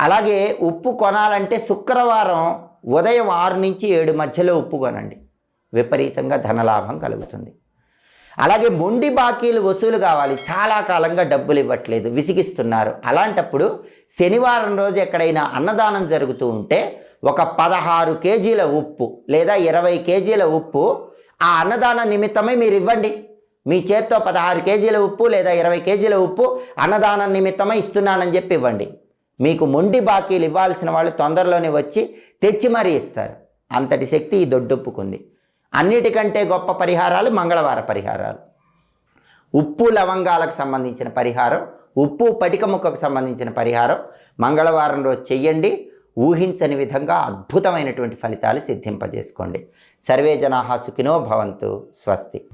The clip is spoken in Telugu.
అలాగే ఉప్పు కొనాలంటే శుక్రవారం ఉదయం ఆరు నుంచి ఏడు మధ్యలో ఉప్పు కొనండి. విపరీతంగా ధనలాభం కలుగుతుంది. అలాగే మొండి బాకీలు వసూలు కావాలి. చాలా కాలంగా డబ్బులు ఇవ్వట్లేదు. విసిగిస్తున్నారు. అలాంటప్పుడు శనివారం రోజు ఎక్కడైనా అన్నదానం జరుగుతూ ఉంటే ఒక పదహారు కేజీల ఉప్పు లేదా ఇరవై కేజీల ఉప్పు ఆ అన్నదాన నిమిత్తమే మీరు ఇవ్వండి. మీ చేత్తో పదహారు కేజీల ఉప్పు లేదా ఇరవై కేజీల ఉప్పు అన్నదానం నిమిత్తమే ఇస్తున్నానని చెప్పి ఇవ్వండి. మీకు మొండి బాకీలు ఇవ్వాల్సిన వాళ్ళు తొందరలోనే వచ్చి తెచ్చి మరీ ఇస్తారు. అంతటి శక్తి ఈ దొడ్డుప్పుకుంది. అన్నిటికంటే గొప్ప పరిహారాలు మంగళవార పరిహారాలు. ఉప్పు లవంగాలకు సంబంధించిన పరిహారం ఉప్పు పటిక ముక్కకు సంబంధించిన పరిహారం మంగళవారం రోజు చెయ్యండి. ఊహించని విధంగా అద్భుతమైనటువంటి ఫలితాలు సిద్ధింపజేసుకోండి. సర్వే జనాహా సుఖినో భవంతు. స్వస్తి.